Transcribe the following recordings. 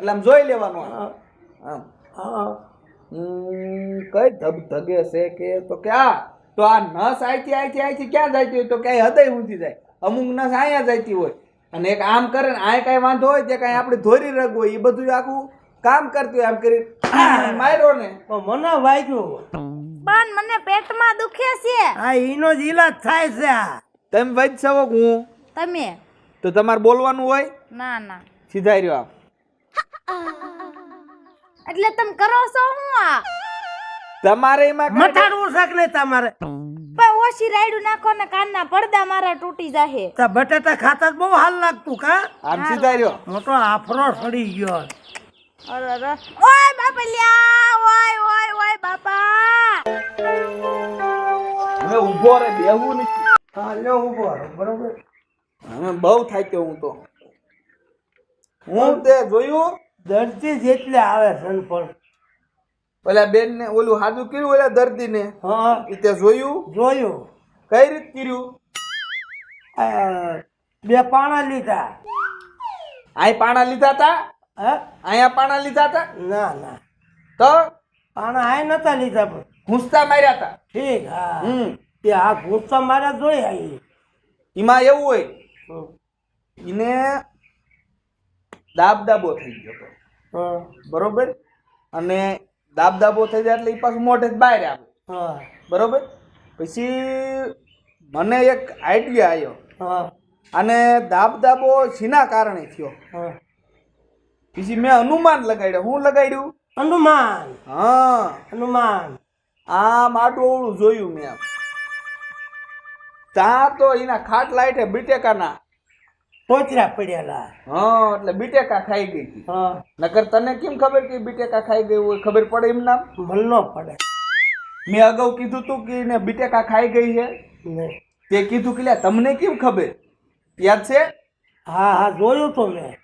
એટલે આમ જોઈ લેવાનું આમ. હા. હા હમ, કઈ ધબ ધગે છે કે તો કે આ તો આ નસ આઈથી આઈથી આઈથી ક્યાં જતી હોય? તો ક્યાંય હૃદય ઊંધી જાય. અમુક નસ અહીંયા જતી હોય. અને એક આમ કરે ને આ કાંઈ વાંધો હોય તે કાંઈ આપણે ધોરી રગ હોય એ બધું આખું કામ કરતું હોય આમ કરી માર્યો ને. મને વાગ્યું. પણ મને પેટમાં દુખે છે. આ ઈનો જ ઈલાજ થાય છે આ. તમે વૈદ છો હું. તમે? તો તમારે બોલવાનું હોય? ના ના. સીધા રહ્યો આમ. એટલે તમે કરો છો હું આ? તમારે એમાં મથાડવું મટાડવું ને કે તમારે. પણ ઓછી રાયડું નાખો ને કાનના પડદા મારા તૂટી જાહે. તો બટેટા ખાતા બહુ હાલ લાગતું કા? આમ સીધા રહ્યો. મોટો આફરો સડી ગયો. અરે અરે. ઓય બાપલિયા ઓય ઓય ઓય બાપા. હવે ઊભો રે બેહવું નથી હાલ્યો ઊભો બરોબર. હવે બહુ થાક્યો હું તો. હું તે જોયું? દર્દી જેટલે આવે પણ ઓલા બેન ને ઓલું હાજુ કર્યું ઓલા દર્દી ને હા. એ તે જોયું? જોયું. કઈ રીત કર્યું? આ બે પાણા લીધા. અહીં પાણા લીધા હતા હે? અહીંયા પાણા લીધા હતા ના ના. તો? પાણા અહીં નતા લીધા પણ. ઘૂંસતા માર્યા તા? ઠીક હા. હમ. તે આ ગુસ્સા માર્યા જોઈ આવી એમાં એવું હોય એને દાબ દાબો થઈ ગયો હતો. બરોબર? અને દાબ દાબો થઈ જાય એટલે એ પાછું મોઢે બહાર આવે. હા. બરોબર? પછી મને એક આઈડિયા આવ્યો હા. અને દાબ દાબો શીના કારણે થયો. પછી મેં અનુમાન લગાડ્યો. હું લગાડ્યું? હનુમાન હા. હનુમાન આમ આડું અવળું જોયું મેં. ત્યાં તો એના ખાટ લાઈટે બીટેકાના પોચરા પડેલા. હા એટલે બીટેકા ખાઈ ગઈ હતી. હા. નકર તને કેમ ખબર કે બીટેકા ખાઈ ગઈ હોય? ખબર પડે એમ નામ? મલનો પડે. મેં અગાઉ કીધું તું કે એને બીટેકા ખાઈ ગઈ છે. તે કીધું કે લ્યા, તમને કેમ ખબર? યાદ છે? હા હા જોયું તો મેં.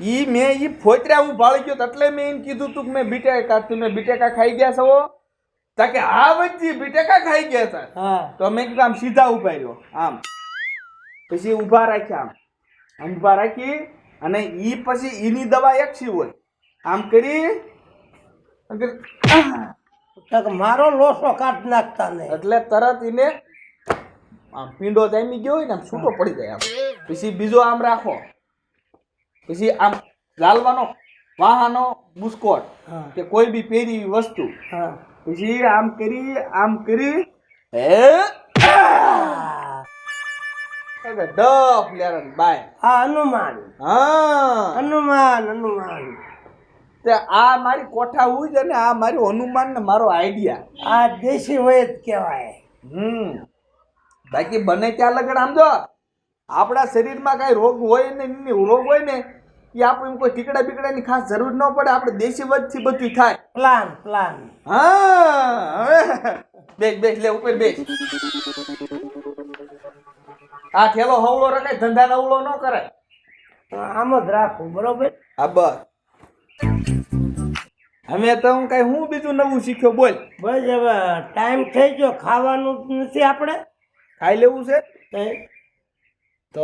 ઈ મેં ઈ ફોતરા હું ભાળી ગયો તો એટલે મેં એમ કીધું તું કે મેં બીટેકા તમે બીટેકા ખાઈ ગયા છો? તા કે હા વચ્ચે બીટેકા ખાઈ ગયા હતા. હા. તો મેં કીધું આમ સીધા ઊભા રહ્યો આમ. પછી ઊભા રાખ્યા આમ. આમ રાખી અને ઈ પછી ઈની દવા એકસી હોય? આમ કરી? મારો લોસો કાઢ નાખતા ને એટલે તરત એને આમ પીંડો જામી ગયો હોય ને આમ છૂટો પડી જાય આમ. પછી બીજો આમ રાખો. પછી આમ લાલવાનો વાહાનો બુસ્કોટ કે કોઈ બી પહેરી વસ્તુ. પછી આમ કરી આમ કરી. હે? આ ડફ લેરન બાય. આ હનુમાન. હા. હનુમાન હનુમાન. તે આ મારી કોઠા હોય છે ને આ મારી હનુમાન ને મારો આઈડિયા. આ દેશી હોય જ કહેવાય. હમ. બાકી બને ત્યાં લગન આમ જો. આપણા શરીરમાં કાંઈ રોગ હોય ને રોગ હોય ને એ આપણે કોઈ ટીકડા બીકડાની ખાસ જરૂર ન પડે આપણે દેશી વચથી બધું થાય. Plan plan. હા બેસ બેસ લે ઉપર બેસ. આ થેલો હવળો રખાય ધંધા નવળો ન કરે. આમ જ રાખું બરોબર? હા બસ. હવે તો હું કઈ હું બીજું નવું શીખ્યો? બોલ. બસ હવે ટાઈમ થઈ ગયો ખાવાનું નથી આપણે. ખાઈ લેવું છે? તો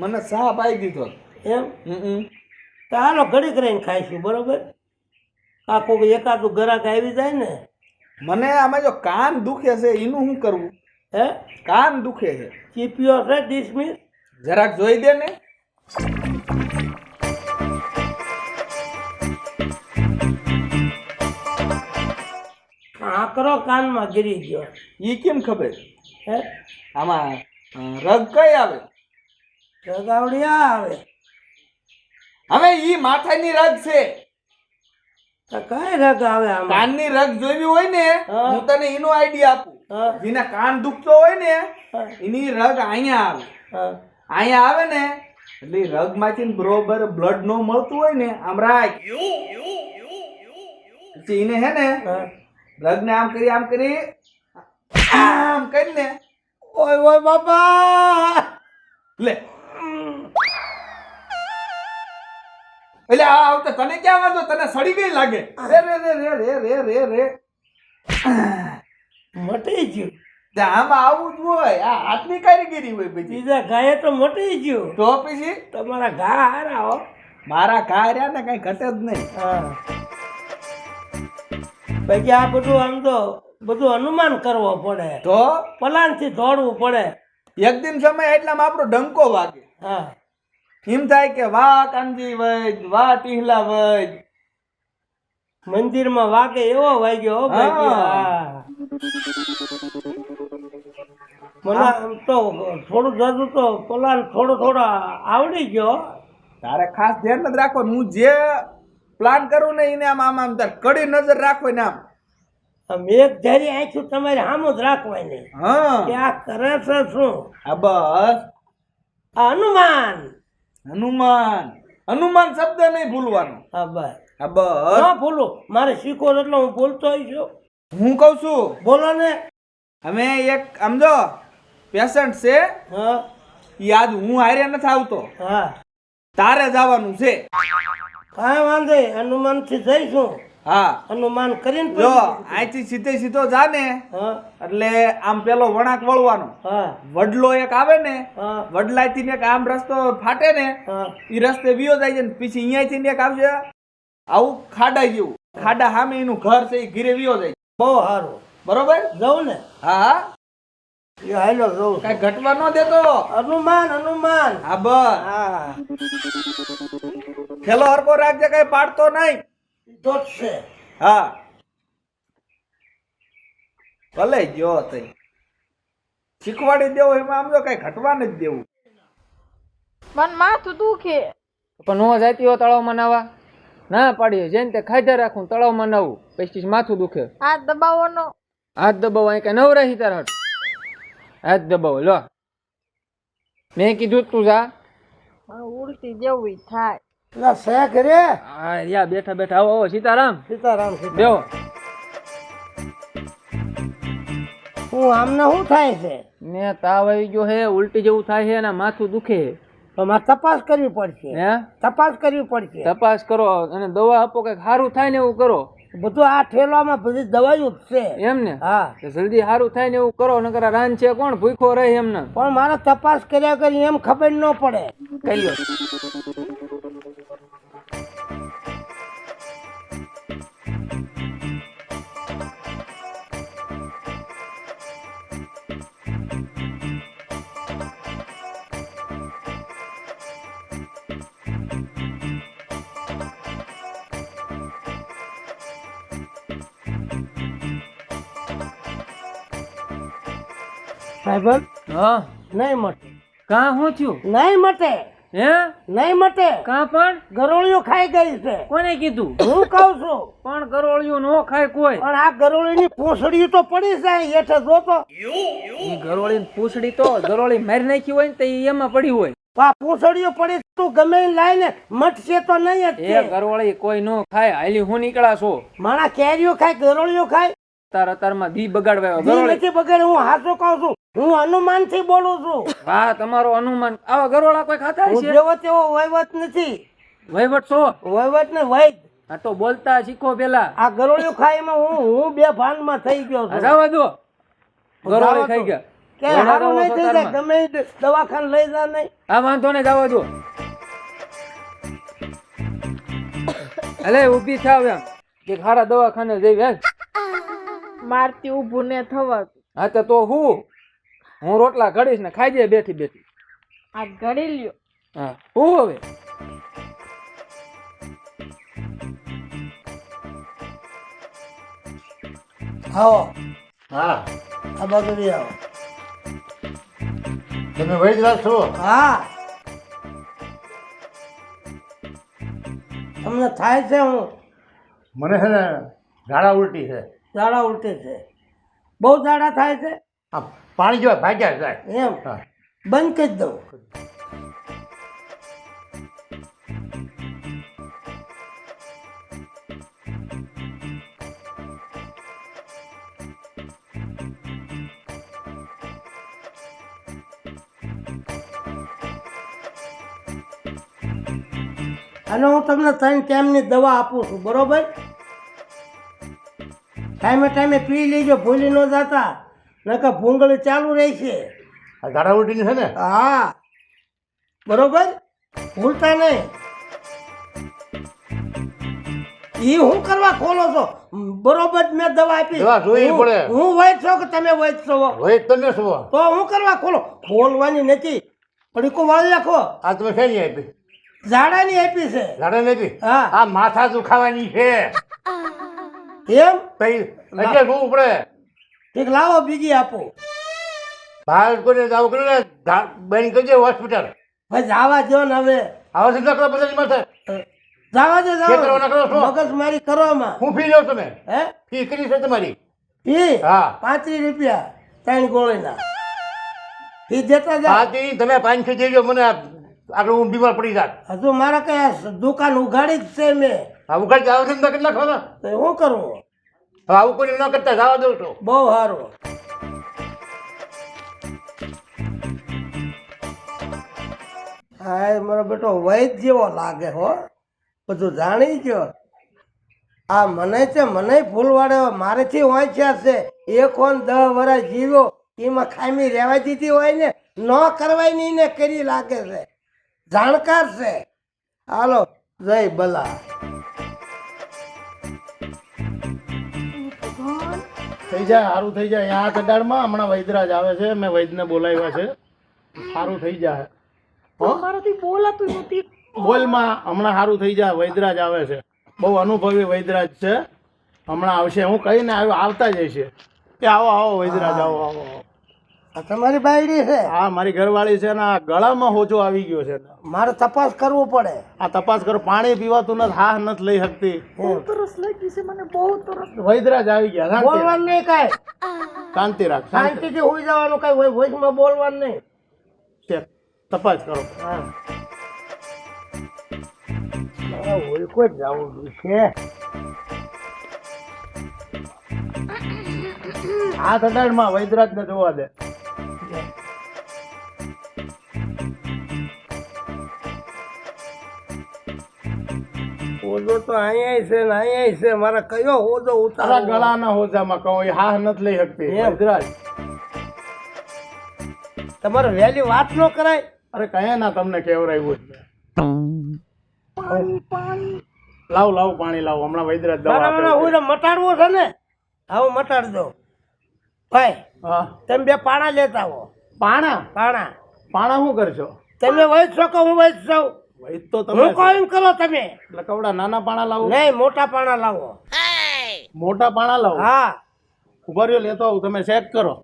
મને સાપ આવી દીધો એમ? હમ તો હાલો ઘડીક રહીને ખાઈશું બરોબર? આખું કોઈ એકાદું ગરાક આવી જાય ને? મને આમાં જો કાન દુખે છે એનું શું કરવું હે? કાન દુખે છે. ચીપિયો છે ડિસમિસ જરાક જોઈ દે ને. આકરો કાનમાં ગીરી ગયો. ઈ કેમ ખબર? હે? આમાં રગ કઈ આવે? જગાવડિયા આવે. હવે ઈ માથાની રગ છે. કઈ રગ આવે કાનની રગ જોઈવી હોય ને હું. તને એનો આઈડિયા આપું. જેના કાન દુખતો હોય ને એની રગ અહીંયા આવે. અહીંયા આવે ને એટલે રગમાંથી બરોબર બ્લડ નો મળતું હોય ને આમ રાખ. પછી એને હે ને રગને આમ કરી આમ કરી આમ કરી ને ઓય ઓય બાપા! લે. એટલે આ આવતા તને ક્યાં વાંધો? તને સડી ગઈ લાગે. રે રે રે રે રે રે રે. મટી ગયું આમાં આવું જ હોય. આ હાથની કારીગીરી હોય બીજા ગાયે તો મટી ગયું તો પછી? તમારા ઘા હારા હો. મારા ઘા ને કઈ ઘટે જ નહીં. હા. પછી આ બધું આમ તો બધું અનુમાન કરવો પડે. તો? પલાનથી દોડવું પડે. એક દિન સમય એટલામાં આપણો ડંકો વાગે. હા. એમ થાય કે વાહ કાનજી વૈદ વાહ ટીહલા વૈદ. મંદિરમાં વાગે એવો વાગ્યો. મને આમ તો થોડું જાજુ તો પલાન થોડો થોડો આવડી ગયો. તારે ખાસ ધ્યાન જ રાખો હું જે પ્લાન કરું ને એને આમ આમ આમ તાર કડી નજર રાખવાની આમ. આમ એક ધારી આંખું તમારે આમ જ રાખવાની. હા. કે આ કરે છે શું? આ બસ. હનુમાન. હનુમાન. હનુમાન શબ્દ નહીં ભૂલવાનો. હા બસ. આ બસ. ન ભૂલું. મારે શીખો એટલે હું બોલતો છું. હું કહું છું? બોલો ને. અમે એક સમજો પેશન્ટ છે. હા. આજ હું હારે નથી આવતો. હા. તારે જવાનું છે. કાંઈ વાંધો. હનુમાનથી જઈશું. હા. હનુમાન કરીને જો અહીંથી સીધે સીધો જા ને. એટલે આમ પેલો વણાક વળવાનો. હા. વડલો એક આવે ને હા. વડલાથી ને એક આમ રસ્તો ફાટે ને હા. એ રસ્તે વિયો જાય છે ને પછી અહીંયાથી થી એક આવશે આવું ખાડા જેવું. ખાડા સામે એનું ઘર છે એ ઘીરે વિયો જાય. બહુ સારું બરોબર? જવું ને? હા હા. એ હાલો જવું કઈ ઘટવા ન દેતો. હનુમાન હનુમાન હા બસ. હા. ખેલો હરકો રાખજે કઈ પાડતો નહીં. તો જ છે. હા. ભલે જો તઈ શીખવાડી દેવો એમાં આમ જો કઈ ઘટવા નથી દેવું. મન માથું દુખે. પણ નો જાતી હો તળાવ નાવા? ના પાડીએ જેને તે ખાધા રાખું તળાવમાં નવું પછી માથું દુખે. હાથ દબાવવાનો. હાથ દબાવો અહીં કઈ રહી તાર હટ હાથ દબાવો લો. મેં કીધું તું જા. ઉલટી જેવું થાય. ના શેખ રે. હા યા બેઠા બેઠા આવો સીતારામ. સીતારામ બેહો. હું આમને શું થાય છે? ને તાવ આવી ગયો હે ઉલટી જેવું થાય છે અને માથું દુખે તો મારે તપાસ કરવી પડશે. હે? તપાસ કરવી પડશે. તપાસ કરો અને દવા આપો કંઈક સારું થાય ને એવું કરો. બધું આ ઠેલામાં બધી જ છે. એમ ને? હા. જલ્દી સારું થાય ને એવું કરો નકર રાન છે કોણ? ભૂખો રહે એમને. પણ મારે તપાસ કર્યા કરી એમ ખબર ન પડે. કરી સાહેબ હા. નહીં મટે. કા હું થયું? નહીં મટે. હે? નહીં મટે. કા પણ? ગરોળીઓ ખાઈ ગઈ છે. કોને કીધું? હું કહું છું. પણ ગરોળિયું નો ખાય કોઈ. પણ આ ગરોળીની પૂંછડીઓ તો પડી જાય હેઠે જોતો ઈ ગરોળીની પૂછડી તો ગરોળી મારી નાખી હોય ને તો એમાં પડી હોય. આ પૂંછડીઓ પડી તું ગમે લાઈને મટશે તો નહીં જ એ ગરોળી કોઈ નો ખાય. હાલી હું નીકળા છો? માણા કેરીઓ ખાય ગરોળીઓ ખાય. તાર અતારમાં દી બગાડવા જી ગરોળી. નથી બગડે હું હાથો કહું છું. હું હનુમાનથી બોલું છું. હા તમારો હનુમાન. આવા ગરોળા કોઈ ખાતા છે? જેવો તેવો વહીવટ નથી. વહીવટ શું વહીવટ ને વૈદ આ તો બોલતા શીખો પેલા. આ ગરોળીઓ ખાઈ માં હું હું બે ભાનમાં થઈ ગયો છું. જવા દો. ગરોળી ખાઈ ગયા. કે હારું નહીં થઈ જાય તમે દવાખાને લઈ જા નહીં. આ વાંધો ને જવા દો. અલે ઊભી થાવ એમ. કે ખારા દવાખાને જઈ હાલ મારતી ઊભું ને થવા હા તો તો હું? હું રોટલા ઘડીશ ને ખાઈ જાય બેઠી બેઠી. આ ઘડી લ્યો. હા હું હવે? આવો. હા. આ બાજુ બી આવો. તમે વૈદરાજ છો? હા. તમને થાય છે હું? મને છે ને ઝાડા ઉલટી છે. ઝાડા ઉલટી છે. બહુ ઝાડા થાય છે? આ પાણી જોવા ભાગ્યા જાય. એમ. બંધ કરી દઉં. અને હું તમને ત્રણ ટાઈમની દવા આપું છું બરોબર? ટાઈમે ટાઈમે પી લેજો ભૂલી ન જતા. નકર ભૂંગળી ચાલુ રહેશે આ ગાડા ઉડીને છે ને? હા. બરોબર? ભૂલતા નહીં. એ હું કરવા ખોલો છો? બરોબર મેં દવા આપી. દવા જોવી હું- પડે. હું વૈદ છો કે તમે વૈદ છો? વૈદ તમે છો. તો હું કરવા ખોલો? ખોલવાની નથી. પડીકો વાળી નાખો. આ તમે શેની આપી? ઝાડાની આપી છે. ઝાડાની આપી? હા. આ માથા દુખાવાની છે. એમ? એટલે જોવું પડે ઠીક લાવો બીજી આપો. બાળકોને જાવ કરે ને બેન કરજે હોસ્પિટલ. ભાઈ જાવા જો ને હવે. આવા સીધા કરો બધાની મળશે જાવા દે જાવ કરો મગજ મારી કરવામાં હું ફી લો તમે? હે? ફી કરી છે તમારી? ફી? હા. પાંત્રીસ રૂપિયા ત્રણ ગોળીના. ફી દેતા જા. પાછી તમે પાંચસો દેજો મને આટલું આગળ હું બીમાર પડી જાત. હજુ મારા કયા દુકાન ઉઘાડી જ છે મેં. આ ઉઘાડ જાવ છે કેટલા ખબર હું શું કરવું હવે આવું કોઈ ન કરતા જવા દઉં છું. બહુ સારું હા મારો બેટો વૈદ જેવો લાગે હો. બધું જાણી ગયો. આ મને છે મને ફૂલવાડે મારેથી વાંચ્યા છે. એક ઓન દહ વર્ષ જીવ્યો એમાં ખામી રહેવા દીધી હોય ને ન કરવાય નહીં ને કરી લાગે છે. જાણકાર છે. હાલો જય ભલા થઈ જાય સારું થઈ જાય. આ કડાળમાં હમણાં વૈદરાજ આવે છે મેં વૈદને બોલાવ્યા છે. સારું થઈ જાય? બોલમાં હમણાં સારું થઈ જાય વૈદરાજ આવે છે. બહુ અનુભવી વૈદરાજ છે. હમણાં આવશે. હું કહીને આવ્યો આવતા જ હશે કે આવો આવો વૈદરાજ આવો આવો આવો. આ તમારી બાયડી છે? હા મારી ઘરવાળી છે ને આ ગળામાં હોજો આવી ગયો છે. મારે તપાસ કરવું પડે. આ તપાસ કરો પાણી પીવાતું નથી હા નથી લઈ શકતી. વૈદરાજ આવી ગયા બોલવાનું નહીં કાંઈ. શાંતિ રાખ શાંતિ. શાંતિથી હોઈ જવાનું કઈ હોય વોઇસમાં બોલવાનું નહીં. તપાસ કરો. હા. હોય કોઈ જવું છે. આ કડાળમાં વૈદરાજને જોવા દે. હોજો તો અહીંયા છે ને અહીંયા છે. મારે કયો હોજો ઉતારા ગળાના હોજામાં માં એ હા નથી લઈ શકતી. એમ. વૈદરાજ તમારે વહેલી વાત ન કરાય. અરે કયા ના તમને કેવરાયું છે લાવ લાવ પાણી લાવ. હમણાં વૈદરાજ દવા મટાડવો છે. હું મટાડવું છે ને? આવો મટાડજો. દો ભાઈ હા તમે બે પાણા લેતા આવો. પાણા? પાણા. પાણા શું કરશો? તમે વૈદ છો કે હું છું વૈદ તો તમે. હું કોઈમ કરો તમે. એટલે કવડા નાના પાણા લાવો? નહીં મોટા પાણા લાવો. મોટા પાણા લાવો? હા. ઊભા રહ્યો લેતો આવું. તમે ચેક કરો.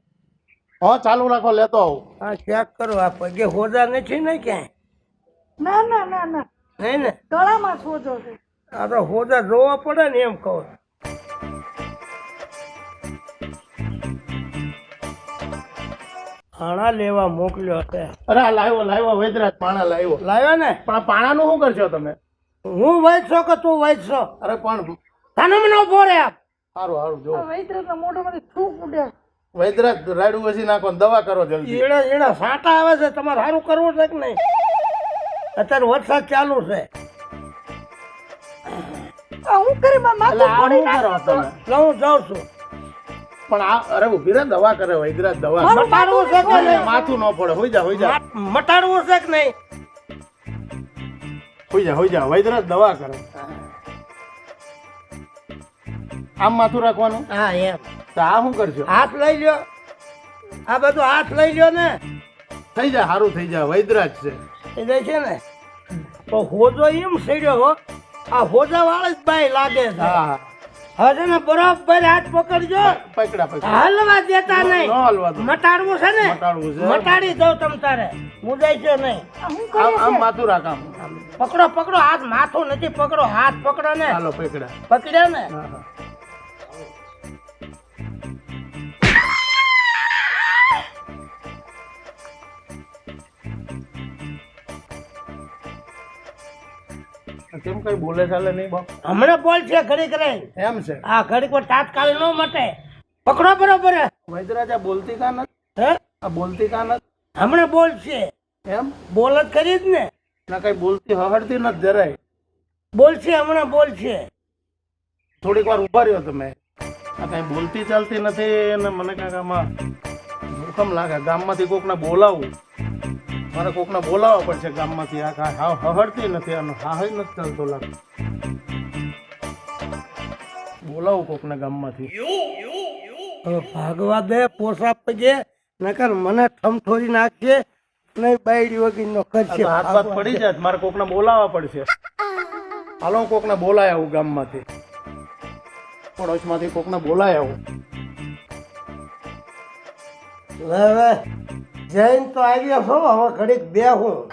હા ચાલુ રાખો લેતો આવું. હા ચેક કરો. આ પગે હોજા નથી ને ક્યાંય? ના ના ના ના. નહીં ને? તળામાં સોજો છે. આ તો હોજા જોવા પડે ને એમ કહું. હાણા લેવા મોકલ્યો છે અરે લાવ્યો લાવ્યો વૈદરાજ પાણા લાવ્યો. લાવ્યો ને? પણ પાણાનું શું કરશો તમે? હું વાંચશો કે તું વાંચશો? અરે પણ તને મને ઊભો રે આપ. સારું સારું જો. વૈદ્યના મોઢામાંથી થૂક ઉડે. વૈદરાજ રાડું વસી નાખો દવા કરો જલ્દી. એડા એડા સાટા આવે છે તમારે સારું કરવું છે કે નહીં? અત્યારે વરસાદ ચાલુ છે. હું કરી? મારા કરો તમે? લઉં જાઉં છું. પણ આ અરે ઊભી રે દવા કરે વૈદરાજ દવા. મટાડવું છે કે નહીં? માથું ન પડે હોઈ જા હોઈ જા. મટાડવું છે કે નહીં? હોઈ જા હોઈ જા. વૈદરાજ દવા કરે. આમ માથું રાખવાનું? હા એમ. તો આ શું કરજો હાથ લઈ લ્યો. આ બધું હાથ લઈ લ્યો ને. થઈ જાય સારું થઈ જાય. વૈદરાજ છે. એટલે છે ને તો હોજો એમ સડ્યો હો. આ હોજા વાળા જ ભાઈ લાગે છે. હા હા. હવે ને બરોબર હાથ પકડજો. પકડા પકડા. હાલવા દેતા નહીં. હલવા મટાડવું છે ને? મટાડવું છે. મટાડી દઉં તમ તારે. મુજાય છે નહીં. આમ આમ માથું રાખ આમ. પકડો પકડો. હાથ માથું નથી. પકડો. હાથ પકડો ને. હાલો પકડા. પકડ્યા ને? કેમ કઈ બોલે ચાલે નહીં બાપ? હમણાં બોલ છે ઘડી કરે એમ છે. આ ઘડીક પર તાત્કાલ ન મટે. પકડો બરોબર. વૈદરાજ બોલતી કા નથી? હે? આ બોલતી કા નથી? હમણાં બોલ છે. એમ? બોલ જ કરી જ ને. ના કઈ બોલતી હહડતી નથી જરાય. બોલ છે હમણાં બોલ છે. થોડીક વાર ઊભા રહ્યો તમે. આ કઈ બોલતી ચાલતી નથી અને મને કાંઈક આમાં જોખમ લાગે. ગામમાંથી કોકને બોલાવવું મારે કોકને બોલાવવા પડશે ગામમાંથી આ કાંઈ હાવ હહડતી નથી આનો હાહ નથી ચાલતો લાગતો. બોલાવું કોકને ગામમાંથી. હવે ભાગવા દે પોસા પગે નકર મને ઠમઠોરી નાખશે નહીં બાયડી વગીનો નો કરશે હાથ પાથ પડી જાય મારે કોકને બોલાવવા પડશે. હાલો કોકને બોલાય આવું ગામમાંથી. પડોશમાંથી કોકને બોલાય આવું. હવે જૈન તો આવ્યો છો હવે ઘડીક બેહું.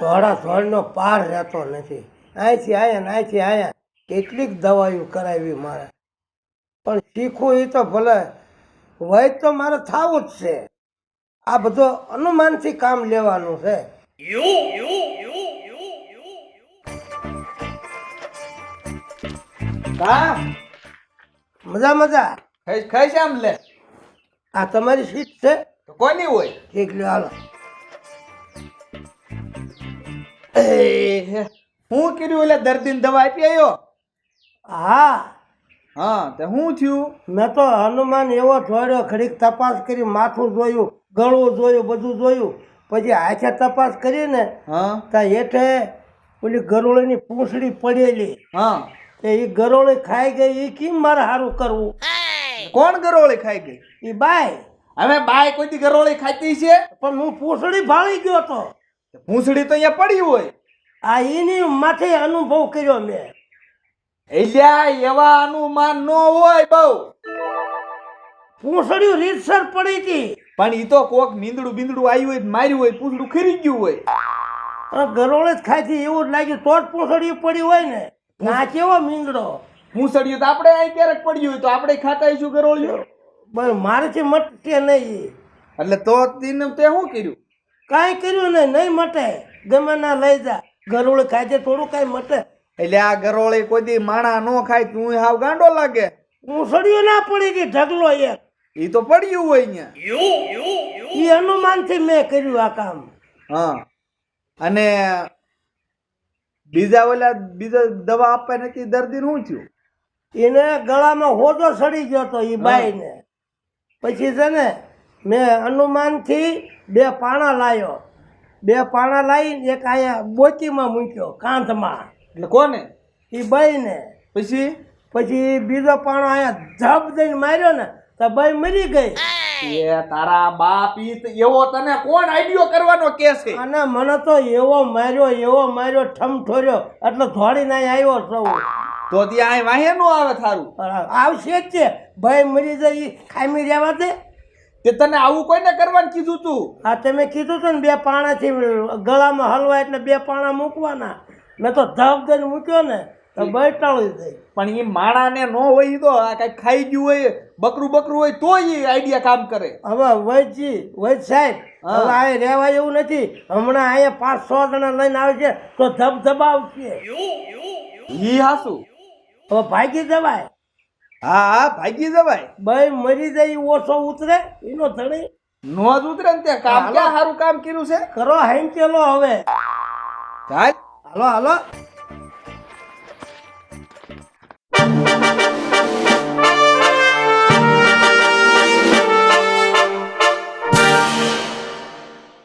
ધોળા ધોળનો પાર રહેતો નથી. અહીંથી આયા ને અહીંથી આયા. કેટલીક દવાઈઓ કરાવી મારે. પણ શીખવું એ તો ભલે. વય તો મારે થવું જ છે. આ બધો અનુમાનથી કામ લેવાનું છે. મજા મજા? ખાઈ ખાઈ આમ લે. આ તમારી સીટ છે? તો કોની હોય? ઠીક લ્યો હાલો હું. કર્યું એટલે દર્દીને દવા આપી આવ્યો હા. હા તે શું થયું? મેં તો હનુમાન એવો જોડ્યો ઘડીક તપાસ કરી માથું જોયું ગળું જોયું બધું જોયું. પછી હાથે તપાસ કરીને હા. ત્યાં હેઠે ઓલી ગરોળીની પૂંછડી પડેલી. હા. એ ગરોળી ખાઈ ગઈ એ કેમ મારે સારું કરવું? કોણ ગરોળી ખાઈ ગઈ? એ બાય હવે બાય કોઈ દી ગરોળી ખાતી છે? પણ હું પૂંછડી ભાળી ગયો તો. પૂંછડી તો અહીંયા પડી હોય. આ એની માથે અનુભવ કર્યો મેં. એલ્યા એવા અનુમાન નો હોય બહુ. પૂંછડી રીતસર પડી હતી. પણ ઈ તો કોક નીંદડું બીંદડું આવ્યું હોય માર્યું હોય પૂંછડું ખરી ગયું હોય. ગરોળે જ ખાતી એવું જ લાગ્યું તો જ પૂંછડી પડી હોય ને. ના કેવો મીંદડો પૂંછડ્યું તો આપણે અહીં ક્યારેક પડ્યું હોય તો આપણે ખાતા આવીશું ગરોળીઓ બસ મારેથી મટશે નહીં. એટલે તો તીને તે શું કર્યું? કાંઈ કર્યું નહીં નહીં મટે. ગમે ના લઈ જા. ગરોળી ખાય છે થોડું કાંઈ મટે. એટલે આ ગરોળી કોઈ દી માણા નો ખાય તું હાવ ગાંડો લાગે. હું પૂંછડીઓ ના પડી ગઈ ઢગલો એક. એ તો પડ્યું હોય અહીંયા. એ અનુમાનથી મેં કર્યું આ કામ. હા. અને બીજા ઓલા બીજા દવા આપવા નથી દર્દી શું થયું? એને ગળામાં હોદો સડી ગયો તો એ બાઈને. પછી છે ને મેં હનુમાનથી બે પાણા લાવ્યો બે પાણા લાવીને એક અહીંયા બોચીમાં મૂક્યો કાંધમાં. એટલે કોને? એ બહીને પછી? પછી બીજો પાણો અહીંયા ધબ દઈને માર્યો ને તો બહી મરી ગઈ. એ તારા બાપ ઈ તો એવો તને કોણ આઈડિયો કરવાનો કે છે? અને મને તો એવો માર્યો એવો માર્યો ઠમઠોર્યો એટલે ધોડીને નાય આવ્યો સૌ તો ત્યાં વાહે નો આવે થારું? આવશે જ છે. ભાઈ મરી જાય ખામી રહેવા દે. તે તને આવું કોઈને કરવાનું કીધું તું? આ તમે કીધું હતું ને બે પાણાથી ગળામાં હલવા એટલે બે પાણા મૂકવાના. મેં તો ધબ દઈને મૂક્યો ને તો બટાળી દઈ. પણ એ માણાને ન હોય તો આ કઈ ખાઈ ગયું હોય બકરું બકરું હોય તો એ આઈડિયા કામ કરે. હવે વૈદજી વૈદ સાહેબ હવે આ રહેવાય એવું નથી. હમણાં અહીંયા પાંચ સો જણા લઈને આવે છે તો ધબ ધબાવશે ઈ હાસુ. હવે ભાગી જવાય. હા હા ભાગી જવાય. ભાઈ મરી જાય ઓછો ઉતરે એનો ધણી. નો જ ઉતરે ને ત્યાં કામ. ક્યાં સારું કામ કર્યું છે? કરો હેંચેલો હવે. હાલો હાલો.